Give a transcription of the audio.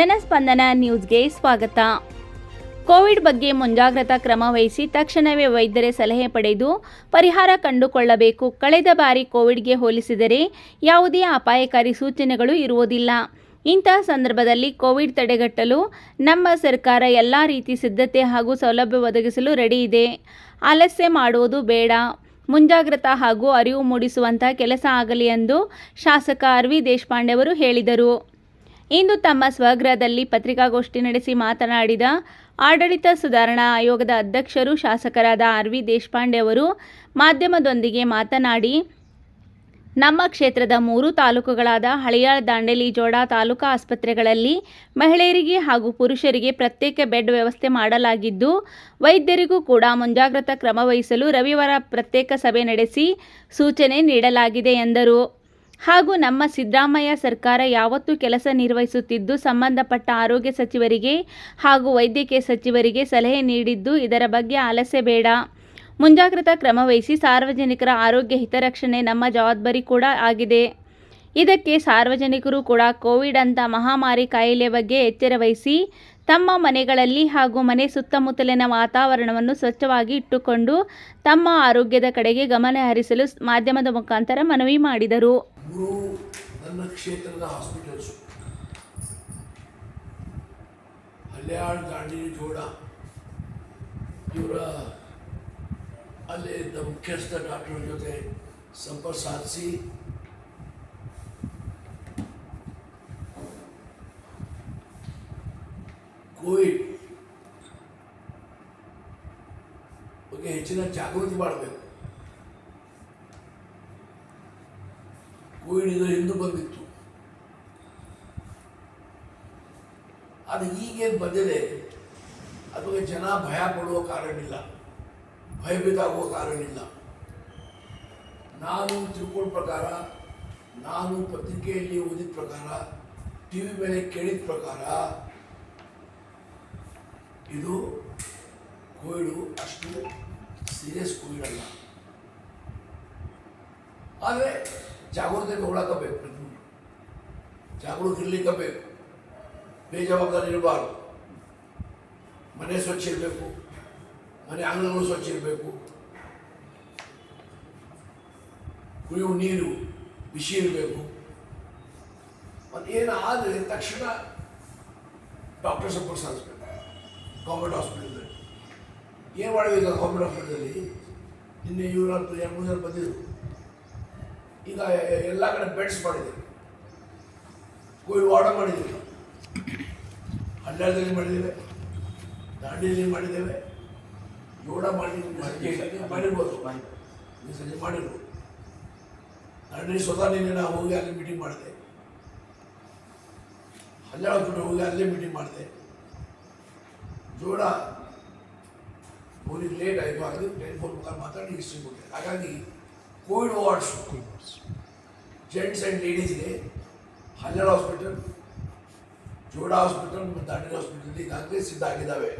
ಜನಸ್ಪಂದನ ನ್ಯೂಸ್ಗೆ ಸ್ವಾಗತ. ಕೋವಿಡ್ ಬಗ್ಗೆ ಮುಂಜಾಗ್ರತಾ ಕ್ರಮ ವಹಿಸಿ ತಕ್ಷಣವೇ ವೈದ್ಯರ ಸಲಹೆ ಪಡೆದು ಪರಿಹಾರ ಕಂಡುಕೊಳ್ಳಬೇಕು. ಕಳೆದ ಬಾರಿ ಕೋವಿಡ್ಗೆ ಹೋಲಿಸಿದರೆ ಯಾವುದೇ ಅಪಾಯಕಾರಿ ಸೂಚನೆಗಳು ಇರುವುದಿಲ್ಲ. ಇಂತಹ ಸಂದರ್ಭದಲ್ಲಿ ಕೋವಿಡ್ ತಡೆಗಟ್ಟಲು ನಮ್ಮ ಸರ್ಕಾರ ಎಲ್ಲ ರೀತಿ ಸಿದ್ಧತೆ ಹಾಗೂ ಸೌಲಭ್ಯ ಒದಗಿಸಲು ರೆಡಿ ಇದೆ. ಆಲಸ್ಯ ಮಾಡುವುದು ಬೇಡ. ಮುಂಜಾಗ್ರತಾ ಹಾಗೂ ಅರಿವು ಮೂಡಿಸುವಂತಹ ಕೆಲಸ ಆಗಲಿ ಎಂದು ಶಾಸಕ ಆರ್ ವಿ ದೇಶಪಾಂಡೆ ಅವರು ಹೇಳಿದರು. ಇಂದು ತಮ್ಮ ಸ್ವಗೃಹದಲ್ಲಿ ಪತ್ರಿಕಾಗೋಷ್ಠಿ ನಡೆಸಿ ಮಾತನಾಡಿದ ಆಡಳಿತ ಸುಧಾರಣಾ ಆಯೋಗದ ಅಧ್ಯಕ್ಷರು ಶಾಸಕರಾದ ಆರ್ ವಿ ದೇಶಪಾಂಡೆ ಅವರು, ಮಾಧ್ಯಮದೊಂದಿಗೆ ಮಾತನಾಡಿ, ನಮ್ಮ ಕ್ಷೇತ್ರದ ಮೂರು ತಾಲೂಕುಗಳಾದ ಹಳಿಯಾಳ, ದಾಂಡೇಲಿ ಜೋಡ ತಾಲೂಕಾ ಆಸ್ಪತ್ರೆಗಳಲ್ಲಿ ಮಹಿಳೆಯರಿಗೆ ಹಾಗೂ ಪುರುಷರಿಗೆ ಪ್ರತ್ಯೇಕ ಬೆಡ್ ವ್ಯವಸ್ಥೆ ಮಾಡಲಾಗಿದ್ದು, ವೈದ್ಯರಿಗೂ ಕೂಡ ಮುಂಜಾಗ್ರತಾ ಕ್ರಮ ವಹಿಸಲು ರವಿವಾರ ಪ್ರತ್ಯೇಕ ಸಭೆ ನಡೆಸಿ ಸೂಚನೆ ನೀಡಲಾಗಿದೆ ಎಂದರು. ಹಾಗೂ ನಮ್ಮ ಸಿದ್ದರಾಮಯ್ಯ ಸರ್ಕಾರ ಯಾವತ್ತೂ ಕೆಲಸ ನಿರ್ವಹಿಸುತ್ತಿದ್ದು, ಸಂಬಂಧಪಟ್ಟ ಆರೋಗ್ಯ ಸಚಿವರಿಗೆ ಹಾಗೂ ವೈದ್ಯಕೀಯ ಸಚಿವರಿಗೆ ಸಲಹೆ ನೀಡಿದ್ದು ಇದರ ಬಗ್ಗೆ ಆಲಸ್ಯ ಬೇಡ. ಮುಂಜಾಗ್ರತಾ ಕ್ರಮವಹಿಸಿ ಸಾರ್ವಜನಿಕರ ಆರೋಗ್ಯ ಹಿತರಕ್ಷಣೆ ನಮ್ಮ ಜವಾಬ್ದಾರಿ ಕೂಡ ಆಗಿದೆ. ಇದಕ್ಕೆ ಸಾರ್ವಜನಿಕರು ಕೂಡ ಕೋವಿಡ್ ಅಂತ ಮಹಾಮಾರಿ ಕಾಯಿಲೆ ಬಗ್ಗೆ ಎಚ್ಚರ ವಹಿಸಿ, ತಮ್ಮ ಮನೆಗಳಲ್ಲಿ ಹಾಗೂ ಮನೆ ಸುತ್ತಮುತ್ತಲಿನ ವಾತಾವರಣವನ್ನು ಸ್ವಚ್ಛವಾಗಿ ಇಟ್ಟುಕೊಂಡು ತಮ್ಮ ಆರೋಗ್ಯದ ಕಡೆಗೆ ಗಮನ ಹರಿಸಲು ಮಾಧ್ಯಮದ ಮುಖಾಂತರ ಮನವಿ ಮಾಡಿದರು. ಮೂರು ನನ್ನ ಕ್ಷೇತ್ರದ ಹಾಸ್ಪಿಟಲ್ಸು ಹಲ್ಯಾಳ್ ದಾಂಡೇಲಿ ಜೋಡ ಇವರ ಅಲ್ಲಿ ಇದ್ದ ಮುಖ್ಯಸ್ಥ ಡಾಕ್ಟರ್ ಜೊತೆ ಸಂಪರ್ಕ ಸಾಧಿಸಿ ಕೋವಿಡ್ ಬಗ್ಗೆ ಹೆಚ್ಚಿನ ಜಾಗೃತಿ ಮಾಡಬೇಕು ಇದು ಹಿಂದೂ ಬಂದಿತ್ತು. ಅದು ಈಗೇನು ಬಂದಿದೆ. ಅದಕ್ಕೆ ಜನ ಭಯ ಪಡುವ ಕಾರಣ ಭಯಭೀತ ಆಗುವ ಕಾರಣ ಇಲ್ಲ ನಾನು ತಿಳ್ಕೊಂಡ ಪ್ರಕಾರ, ನಾನು ಪತ್ರಿಕೆಯಲ್ಲಿ ಓದಿದ ಪ್ರಕಾರ ಟಿ ವಿ ಮೇಲೆ ಕೇಳಿದ ಪ್ರಕಾರ, ಇದು ಕೋವಿಡು ಅಷ್ಟು ಸೀರಿಯಸ್ ಕೋವಿಡ್ ಅಲ್ಲ. ಆದರೆ ಜಾಗೃತಿ ತಗೊಳಕಬೇಕು ಪ್ರತಿಯೊಂದು ಜಾಗೃತಿ ಇರ್ಲಿಕ್ಕೆ ಬೇಕು ಬೇಜವಾಬ್ದಾರಿ ಇರಬಾರ್ದು ಮನೆ ಸ್ವಚ್ಛ ಇರಬೇಕು. ಮನೆ ಅಂಗಳಗಳು ಸ್ವಚ್ಛ ಇರಬೇಕು. ಕುಡಿಯುವ ನೀರು, ಬಿಸಿ ಇರಬೇಕು. ಮತ್ತೇನು ಆದರೆ ತಕ್ಷಣ ಡಾಕ್ಟರ್ ಸಪೋರ್ಟ್ ಸಾಧಿಸ್ಬೇಕು ಗೌರ್ಮೆಂಟ್ ಹಾಸ್ಪಿಟಲ್ದಲ್ಲಿ ಏನು ಮಾಡಬೇಕು ಗೌರ್ಮೆಂಟ್ ಹಾಸ್ಪಿಟಲಲ್ಲಿ ನಿನ್ನೆ ಇವರು ಮೂರು ಜನ ಬಂದಿದ್ರು. ಈಗ ಎಲ್ಲ ಕಡೆ ಬೆಡ್ಸ್ ಮಾಡಿದ್ದೀವಿ ವಾರ್ಡ್ ಮಾಡಿದ್ದೀವಿ ಹಳ್ಳದಲ್ಲಿ ಮಾಡಿದ್ದೇವೆ ದಾಂಡಿಯಲ್ಲಿ ಮಾಡಿದ್ದೇವೆ ಜೋಡ ಮಾಡಿ ಮಾಡಿರ್ಬೋದು. ಈ ಸಲ ಮಾಡಿರ್ಬೋದು. ದಾಂಡಿ ಸ್ವತಃ ನಿನ್ನೆ ನಾವು ಹೋಗಿ ಅಲ್ಲಿ ಮೀಟಿಂಗ್ ಮಾಡಿದೆ. ಹನ್ನೆರಡು ಬಿಟ್ಟು ಹೋಗಿ ಅಲ್ಲೇ ಮೀಟಿಂಗ್ ಮಾಡಿದೆ. ಜೋಡ ಹೋಗಿ ಲೇಟ್ ಆಯಿತು ಅದು ಟೆಲಿಫೋನ್ ಮುಖ ಮಾತಾಡಿ ಹಿಸ್ಟ್ರಿ ಕೊಟ್ಟೆ ಹಾಗಾಗಿ ಕೋವಿಡ್ ವಾರ್ಡ್ಸ್ ಜೆಂಟ್ಸ್ ಆ್ಯಂಡ್ ಲೇಡೀಸ್ಗೆ ಹನ್ನೆರಡು ಹಾಸ್ಪಿಟಲ್, ಜೋಡ ಹಾಸ್ಪಿಟಲ್ ಮತ್ತು ದಾಂಡೇಲಿ ಹಾಸ್ಪಿಟಲ್ ಈಗಾಗಲೇ ಸಿದ್ಧ ಆಗಿದ್ದಾವೆ.